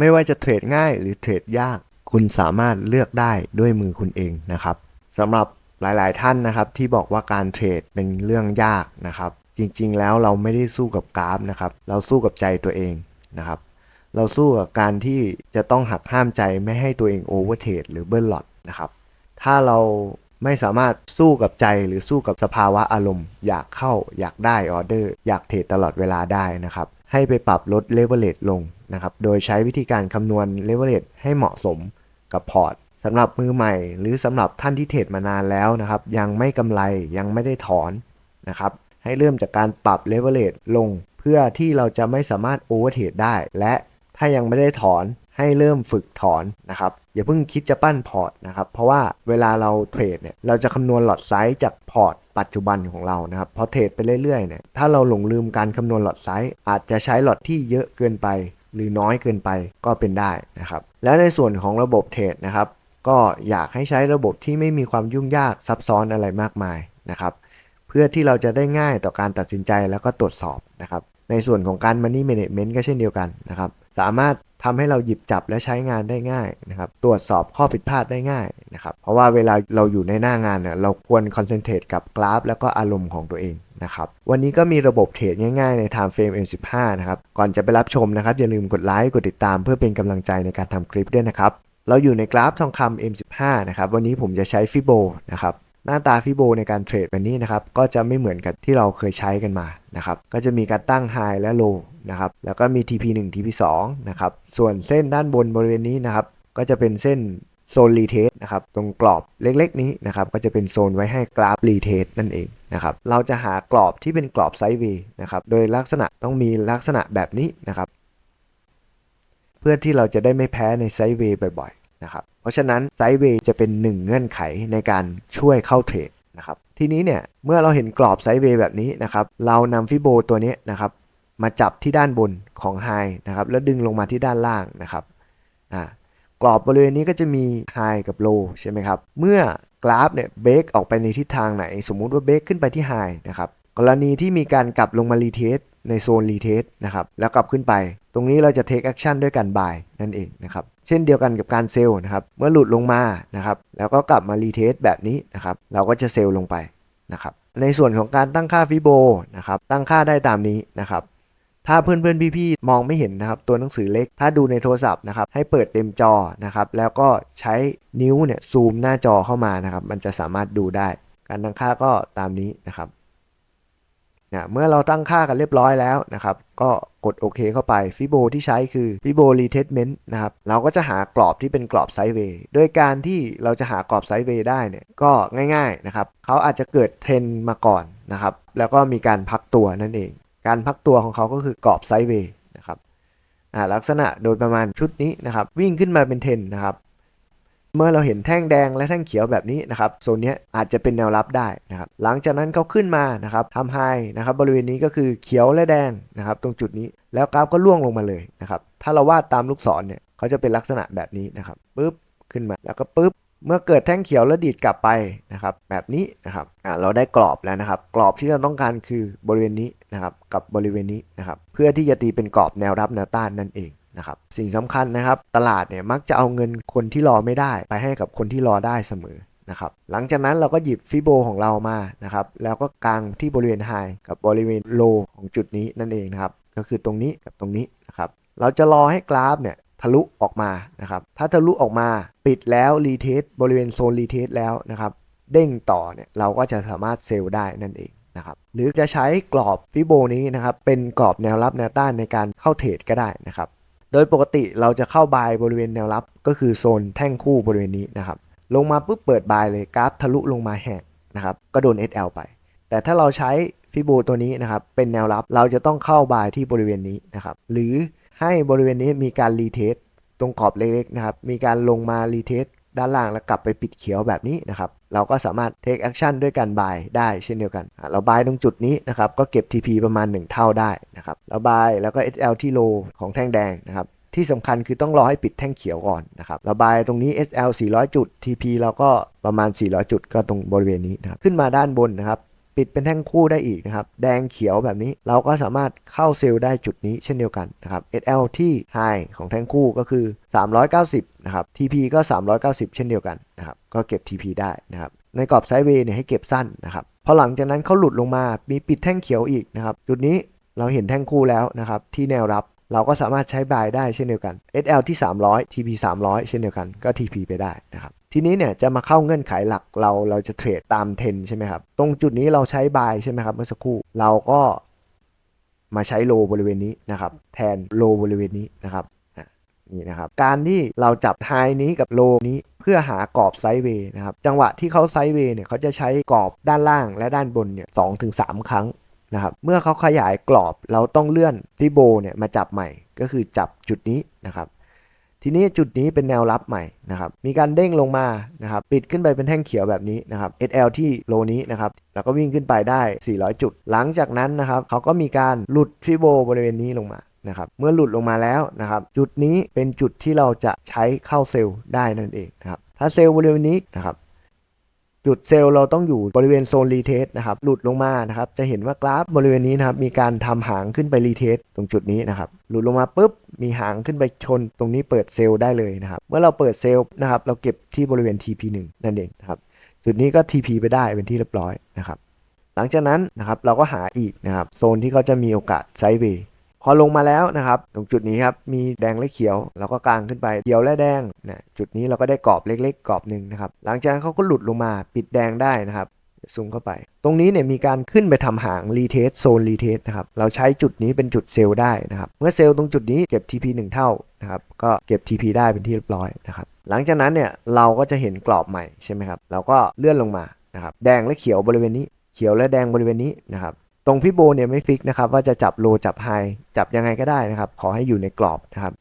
ไม่ว่าจะเทรดง่ายหรือเทรดยาก คุณสามารถเลือกได้ด้วยมือคุณเองนะครับสำหรับหลาย ๆ ท่านนะครับที่บอกว่าการเทรดเป็นเรื่องยากนะครับ จริง ๆ แล้วเราไม่ได้สู้กับกราฟนะครับ เราสู้กับใจตัวเองนะครับ เราสู้กับการที่จะต้องหักห้ามใจไม่ให้ตัวเองโอเวอร์เทรดหรือเบิ้ลหลอตนะครับ ถ้าเราไม่สามารถสู้กับใจหรือสู้กับสภาวะอารมณ์ อยากเข้าอยากได้ออเดอร์ อยากเทรดตลอดเวลาได้นะครับ ให้ไปปรับลดเลเวลเลตลง นะครับ โดยใช้วิธีการคำนวณเลเวลเลตให้เหมาะสมกับพอร์ตสำหรับมือใหม่ หรือสำหรับท่านที่เทรดมานานแล้วนะครับ ยังไม่กำไรยังไม่ได้ถอนนะครับ ให้เริ่มจากการปรับเลเวลเลตลง เพื่อที่เราจะไม่สามารถโอเวอร์เทรดได้ และถ้ายังไม่ได้ถอนให้เริ่มฝึกถอนนะครับอย่าเพิ่งคิดจะปั้นพอร์ตนะครับ เพราะว่าเวลาเราเทรดเนี่ยเราจะคำนวณหลอดไซส์จากพอร์ตปัจจุบันของเรานะครับพอเทรดไปเรื่อยๆเนี่ยถ้าเราหลงลืมการคำนวณหลอดไซส์อาจจะใช้หลอดที่เยอะเกินไป หรือน้อยเกินไปก็เป็นได้นะครับและในส่วนของระบบเทรดนะครับ ก็อยากให้ใช้ระบบที่ไม่มีความยุ่งยากซับซ้อนอะไรมากมายนะครับเพื่อที่เราจะได้ง่ายต่อการตัดสินใจแล้วก็ตรวจสอบนะครับในส่วนของการ Money Management ก็เช่นเดียวกันนะครับสามารถทำให้เราหยิบจับและใช้งานได้ง่ายนะครับตรวจสอบข้อผิดพลาดได้ง่ายนะครับเพราะว่าเวลาเราอยู่ในหน้างานเนี่ยเราควรคอนเซนเทรตกับกราฟ แล้วก็อารมณ์ของตัวเอง นะครับ วันนี้ก็มีระบบเทรดง่ายๆใน Time Frame M15 นะครับ ก่อนจะไปรับชมนะครับ อย่าลืมกดไลค์ กดติดตามเพื่อเป็นกำลังใจในการทำคลิปด้วยนะครับ เราอยู่ในกราฟทองคำ M15 นะครับ วันนี้ผมจะใช้ฟิโบนะครับหน้าตาฟิโบในการเทรดแบบนี้นะครับ ก็จะไม่เหมือนกับที่เราเคยใช้กันมานะครับ ก็จะมีการตั้ง High และ Low นะครับ แล้วก็มี TP1 TP2 นะครับ ส่วนเส้นด้านบนบริเวณนี้นะครับ ก็จะเป็นเส้นโซนรีเทสนะครับ ตรงกรอบเล็กๆนี้นะครับ ก็จะเป็นโซนไว้ให้กราฟรีเทสนั่นเอง นะครับเราจะหากรอบที่เป็นกรอบไซด์เวย์นะครับโดยลักษณะต้องมีลักษณะแบบนี้นะครับ เพื่อที่เราจะได้ไม่แพ้ในไซด์เวย์บ่อยๆนะครับเพราะฉะนั้นไซด์เวย์จะเป็นหนึ่งเงื่อนไขในการช่วยเข้าเทรดนะครับทีนี้เนี่ยเมื่อเราเห็นกรอบไซด์เวย์แบบนี้นะครับเรานำฟิโบตัวนี้นะครับมาจับที่ด้านบนของไฮนะครับแล้วดึงลงมาที่ด้านล่างนะครับอ่า กรอบบริเวณนี้ก็จะมีไฮกับโลใช่ไหมครับ เมื่อกราฟเนี่ยเบรกออกไปในทิศทางไหน สมมุติว่าเบรกขึ้นไปที่ไฮนะครับ กรณีที่มีการกลับลงมารีเทสในโซนรีเทสนะครับ แล้วกลับขึ้นไป ตรงนี้เราจะเทคแอคชั่นด้วยการบายนั่นเองนะครับ เช่นเดียวกันกับการเซลล์นะครับ เมื่อหลุดลงมานะครับ แล้วก็กลับมารีเทสแบบนี้นะครับ เราก็จะเซลล์ลงไปนะครับ ในส่วนของการตั้งค่าฟิโบนะครับ ตั้งค่าได้ตามนี้นะครับ ถ้าเพื่อนๆพี่ๆมองไม่เห็นนะครับตัวหนังสือเล็ก ถ้าดูในโทรศัพท์นะครับให้เปิดเต็มจอนะครับแล้วก็ใช้นิ้วเนี่ยซูมหน้าจอเข้ามานะครับมันจะสามารถดูได้ การตั้งค่าก็ตามนี้นะครับนะเมื่อเราตั้งค่ากันเรียบร้อยแล้วนะครับ ก็กดโอเคเข้าไปฟิโบที่ใช้คือฟิโบรีเทสเมนต์นะครับ เราก็จะหากรอบที่เป็นกรอบไซด์เวย์โดยการที่เราจะหากรอบไซด์เวย์ได้เนี่ยก็ง่ายๆนะครับเขาอาจจะเกิดเทรนมาก่อนนะครับ แล้วก็มีการพักตัวนั่นเอง การพักตัวของเขาก็คือกรอบไซด์เวย์นะครับลักษณะโดยประมาณชุดนี้นะครับ วิ่งขึ้นมาเป็นเทนนะครับ เมื่อเราเห็นแท่งแดงและแท่งเขียวแบบนี้นะครับโซนนี้อาจจะเป็นแนวรับได้นะครับ หลังจากนั้นเขาขึ้นมานะครับทำไฮนะครับ บริเวณนี้ก็คือเขียวและแดงนะครับ ตรงจุดนี้แล้วกราฟก็ล่วงลงมาเลยนะครับ ถ้าเราวาดตามลูกศรเนี่ยเขาจะเป็นลักษณะแบบนี้นะครับปึ๊บขึ้นมาแล้วก็ปึ๊บ เมื่อเกิดแท่งเขียวแล้วดีดกลับไปนะครับ แบบนี้นะครับอ่าเราได้กรอบแล้วนะครับ กรอบที่เราต้องการคือบริเวณนี้นะครับ กับบริเวณนี้นะครับ เพื่อที่จะตีเป็นกรอบแนวรับแนวต้านนั่นเองนะครับ สิ่งสำคัญนะครับ ตลาดเนี่ยมักจะเอาเงินคนที่รอไม่ได้ไปให้กับคนที่รอได้เสมอนะครับหลังจากนั้นเราก็หยิบฟิโบของเรามานะครับ แล้วก็กางที่บริเวณไฮกับบริเวณโลของจุดนี้นั่นเองนะครับ ก็คือตรงนี้กับตรงนี้นะครับ เราจะรอให้กราฟเนี่ย ทะลุออกมานะครับถ้าทะลุออกมาปิดแล้วรีเทสบริเวณโซนรีเทสแล้วนะครับเด้งต่อเนี่ยเราก็จะสามารถเซลล์ได้นั่นเองนะครับหรือจะใช้กรอบฟิโบนี้นะครับเป็นกรอบแนวรับแนวต้านในการเข้าเทรดก็ได้นะครับโดยปกติเราจะเข้าบายบริเวณแนวรับก็คือโซนแท่งคู่บริเวณนี้นะครับลงมาปุ๊บเปิดบายเลยกราฟทะลุลงมาแหกนะครับก็โดน SL ไป แต่ถ้าเราใช้ฟิโบตัวนี้นะครับเป็นแนวรับเราจะต้องเข้าบายที่บริเวณนี้นะครับหรือ ให้บริเวณนี้มีการรีเทสตรงขอบเล็กๆนะครับ มีการลงมารีเทสด้านล่างแล้วกลับไปปิดเขียวแบบนี้นะครับ เราก็สามารถ take action ด้วยการ buy ได้เช่นเดียวกัน เรา buy ตรงจุดนี้นะครับ ก็เก็บ TP ประมาณ 1 เท่าได้นะครับแล้ว buy แล้วก็ SL ที่ low ของแท่งแดงนะครับ ที่สำคัญคือต้องรอให้ปิดแท่งเขียวก่อนนะครับ เระบายตรงนี้ SL 400 จุด TP เราก็ประมาณ 400 จุดก็ตรงบริเวณนี้นะครับ ขึ้นมาด้านบนนะครับ ปิดเป็นแท่งคู่ได้อีกนะครับ แดงเขียวแบบนี้เราก็สามารถเข้าเซลล์ได้จุดนี้เช่นเดียวกันนะครับ SL ที่ High ของแท่งคู่ก็คือ 390 นะครับ TP ก็ 390 เช่นเดียวกันนะครับ ก็เก็บ TP ได้นะครับ ในกรอบไซด์เวย์เนี่ยให้เก็บสั้นนะครับ พอหลังจากนั้นเขาหลุดลงมา มีปิดแท่งเขียวอีกนะครับ จุดนี้เราเห็นแท่งคู่แล้วนะครับที่แนวรับเราก็สามารถใช้บายได้เช่นเดียวกัน SL ที่ 300 TP 300 เช่นเดียวกันก็ TP ไปได้นะครับ ทีนี้เนี่ยจะมาเข้าเงื่อนไขหลักเราเราจะเทรดตามเทนใช่ไหมครับตรงจุดนี้เราใช้บายใช่ไหมครับเมื่อสักครู่เราก็มาใช้โลบริเวณนี้นะครับแทนโลบริเวณนี้นะครับนี่นะครับการที่เราจับไฮนี้กับโลนี้เพื่อหากรอบไซด์เวย์นะครับจังหวะที่เขาไซด์เวย์เนี่ยเขาจะใช้กรอบด้านล่างและด้านบนเนี่ยสองถึงสามครั้งนะครับเมื่อเขาขยายกรอบเราต้องเลื่อนฟิโบเนี่ยมาจับใหม่ก็คือจับจุดนี้นะครับ ทีนี้จุดนี้เป็นแนวรับใหม่นะครับมีการเด้งลงมานะครับปิดขึ้นไปเป็นแท่งเขียวแบบนี้นะครับ SL ที่โลนี้นะครับแล้วก็วิ่งขึ้นไปได้ 400 จุด หลังจากนั้นนะครับเขาก็มีการหลุดฟิโบบริเวณนี้ลงมานะครับเมื่อหลุดลงมาแล้วนะครับจุดนี้เป็นจุดที่เราจะใช้เข้าเซลล์ได้นั่นเองนะครับถ้าเซลล์บริเวณนี้นะครับ จุดเซลล์เราต้องอยู่บริเวณโซนรีเทสนะครับ หลุดลงมานะครับ จะเห็นว่ากราฟบริเวณนี้นะครับ มีการทำหางขึ้นไปรีเทสตรงจุดนี้นะครับ หลุดลงมาปุ๊บ มีหางขึ้นไปชน ตรงนี้เปิดเซลล์ได้เลยนะครับ เมื่อเราเปิดเซลล์นะครับ เราเก็บที่บริเวณ TP1 นั่นเองนะครับ จุดนี้ก็ TP ไปได้เป็นที่เรียบร้อยนะครับ หลังจากนั้นนะครับ เราก็หาอีกนะครับ โซนที่เขาจะมีโอกาสไซด์เวย์ พอลงมาแล้วนะครับ ตรงจุดนี้ครับ มีแดงและเขียว เราก็กางขึ้นไปเขียวและแดงนะจุดนี้เราก็ได้กรอบเล็กๆกรอบหนึ่งนะครับ หลังจากนั้นเขาก็หลุดลงมาปิดแดงได้นะครับซูมเข้าไป ตรงนี้เนี่ยมีการขึ้นไปทำหางรีเทสโซนรีเทสนะครับ เราใช้จุดนี้เป็นจุดเซลล์ได้นะครับ เมื่อเซลล์ตรงจุดนี้เก็บ TP 1 เท่านะครับ ก็เก็บ TP ได้เป็นที่เรียบร้อยนะครับ หลังจากนั้นเนี่ยเราก็จะเห็นกรอบใหม่ใช่ไหมครับ เราก็เลื่อนลงมานะครับ แดงและเขียวบริเวณนี้ เขียวและแดงบริเวณนี้นะครับ ตรงพี่โบเนี่ยไม่ฟิกนะครับว่าจะจับโลจับไฮจับยังไงก็ได้นะครับ ขอให้อยู่ในกรอบนะครับ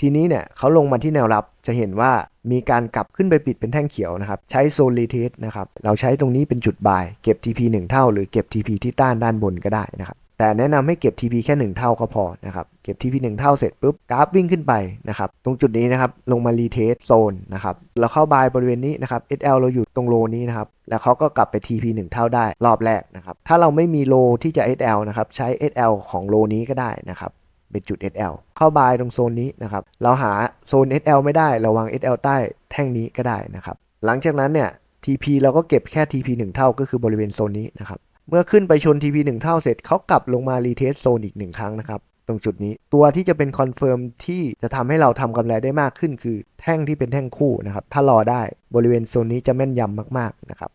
ทีนี้เนี่ยเขาลงมาที่แนวรับจะเห็นว่ามีการกลับขึ้นไปปิดเป็นแท่งเขียวนะครับ ใช้โซนรีเทสนะครับ เราใช้ตรงนี้เป็นจุดบาย เก็บ TP 1 เท่า หรือเก็บ TP ที่ต้านด้านบนก็ได้นะครับ แต่แนะนำให้เก็บ TP แค่ 1 เท่าก็พอนะครับ เก็บ TP 1 เท่าเสร็จปุ๊บกราฟวิ่งขึ้นไปนะครับ ตรงจุดนี้นะครับ ลงมารีเทสโซนนะครับ เราเข้าบายบริเวณนี้นะครับ SL เราอยู่ตรงโลนี้นะครับ แล้วเขาก็กลับไป TP 1 เท่าได้รอบแรกนะครับ ถ้าเราไม่มีโลที่จะ SL นะครับ ใช้ SL ของโลนี้ก็ได้นะครับ เป็นจุด SL เข้าบายตรงโซนนี้นะครับ เราหาโซน SL ไม่ได้ เราวาง SL ใต้แท่งนี้ก็ได้นะครับ หลังจากนั้นเนี่ย TP เราก็เก็บแค่ TP 1 เท่าก็คือบริเวณโซนนี้นะครับ เมื่อขึ้นไปชน TP 1 เท่าเสร็จเขากลับลงมารีเทสโซนอีก 1 ครั้งนะครับ ตรงจุดนี้ตัวที่จะเป็นคอนเฟิร์มที่จะทำให้เราทำกำไรได้มากขึ้น คือแท่งที่เป็นแท่งคู่นะครับ ถ้ารอได้บริเวณโซนนี้จะแม่นยำมากๆนะครับ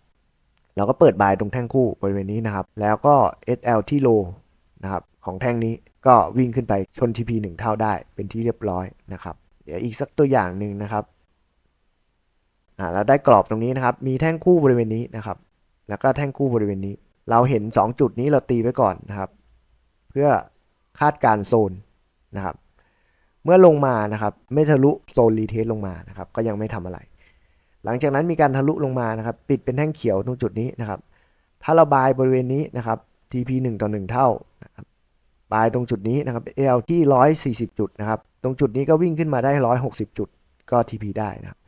เราก็เปิดบายตรงแท่งคู่บริเวณนี้นะครับ แล้วก็ SL ที่โลนะครับของแท่งนี้ก็วิ่งขึ้นไปชน TP 1 เท่าได้เป็นที่เรียบร้อยนะครับ เดี๋ยวอีกสักตัวอย่างหนึ่งนะครับอ่าเราได้กรอบตรงนี้นะครับ มีแท่งคู่บริเวณนี้นะครับ แล้วก็แท่งคู่บริเวณนี้ เราเห็น 2 จุดนี้เราตีไว้ก่อนนะครับ เพื่อคาดการโซนนะครับ เมื่อลงมานะครับ ไม่ทะลุโซนรีเทสลงมานะครับ ก็ยังไม่ทำอะไร หลังจากนั้นมีการทะลุลงมานะครับ ปิดเป็นแท่งเขียวตรงจุดนี้นะครับ ถ้าเราบายบริเวณนี้นะครับ TP 1ต่อ1เท่านะครับบายตรงจุดนี้นะครับ L ที่ 140 จุดนะครับ ตรงจุดนี้ก็วิ่งขึ้นมาได้ 160 จุดก็ TP ได้นะครับ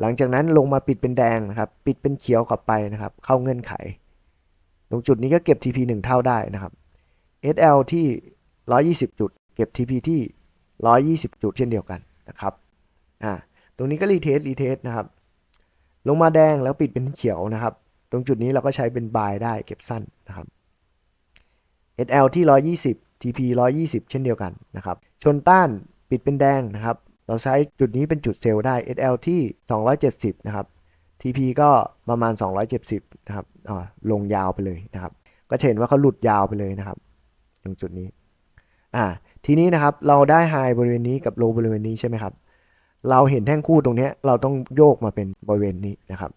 หลังจากนั้นลงมาปิดเป็นแดงนะครับ ปิดเป็นเขียวกลับไปนะครับ เข้าเงื่อนไข ตรงจุดนี้ก็เก็บ TP 1 เท่าได้นะครับ SL ที่ 120 จุด เก็บ TP ที่ 120 จุดเช่นเดียวกันนะครับ อ่า ตรงนี้ก็รีเทสรีเทสนะครับ ลงมาแดงแล้วปิดเป็นเขียวนะครับ ตรงจุดนี้เราก็ใช้เป็นบายได้เก็บสั้นนะครับ SL ที่ 120 TP 120 เช่นเดียวกันนะครับ ชนต้านปิดเป็นแดงนะครับ เราใช้จุดนี้เป็นจุดเซลล์ได้ SL ที่ 270 นะครับ TP ก็ประมาณ 270 นะครับอ่าลงยาวไปเลยนะครับ ก็เห็นว่าเขาหลุดยาวไปเลยนะครับตรงจุดนี้อ่าทีนี้นะครับเราได้ไฮบริเวณนี้กับโลบริเวณนี้ใช่ไหมครับ เราเห็นแท่งคู่ตรงนี้เราต้องโยกมาเป็นบริเวณนี้นะครับ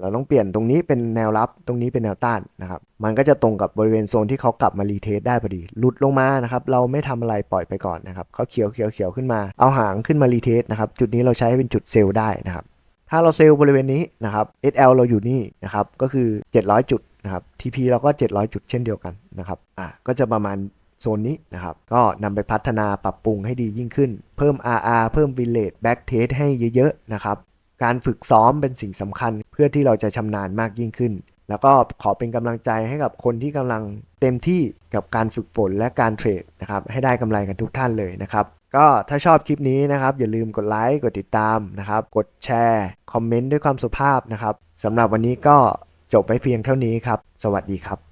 เราต้องเปลี่ยนตรงนี้เป็นแนวรับตรงนี้เป็นแนวต้านนะครับ มันก็จะตรงกับบริเวณโซนที่เขากลับมารีเทสได้พอดีหลุดลงมานะครับ เราไม่ทำอะไรปล่อยไปก่อนนะครับเขาเขียวเขียวเขียวขึ้นมาเอาหางขึ้นมารีเทสนะครับ จุดนี้เราใช้เป็นจุดเซลล์ได้นะครับ ถ้าเราเซลล์บริเวณนี้นะครับ SL เราอยู่นี่นะครับ ก็คือ 700 จุดนะครับ TP เราก็ 700 จุดเช่นเดียวกันนะครับ อะ ก็จะประมาณโซนนี้นะครับ ก็นำไปพัฒนาปรับปรุงให้ดียิ่งขึ้น เพิ่ม RR เพิ่ม Win Rate Back Test ให้เยอะๆนะครับ การฝึกซ้อมเป็นสิ่งสำคัญ เพื่อที่เราจะชำนาญมากยิ่งขึ้น แล้วก็ขอเป็นกำลังใจให้กับคนที่กำลังเต็มที่กับการฝึกฝนและการเทรดนะครับ ให้ได้กำไรกันทุกท่านเลยนะครับ ก็ถ้าชอบคลิปนี้นะครับ อย่าลืมกดไลค์กดติดตามนะครับ กดแชร์คอมเมนต์ด้วยความสุภาพนะครับสำหรับวันนี้ก็จบไปเพียงเท่านี้ครับ สวัสดีครับ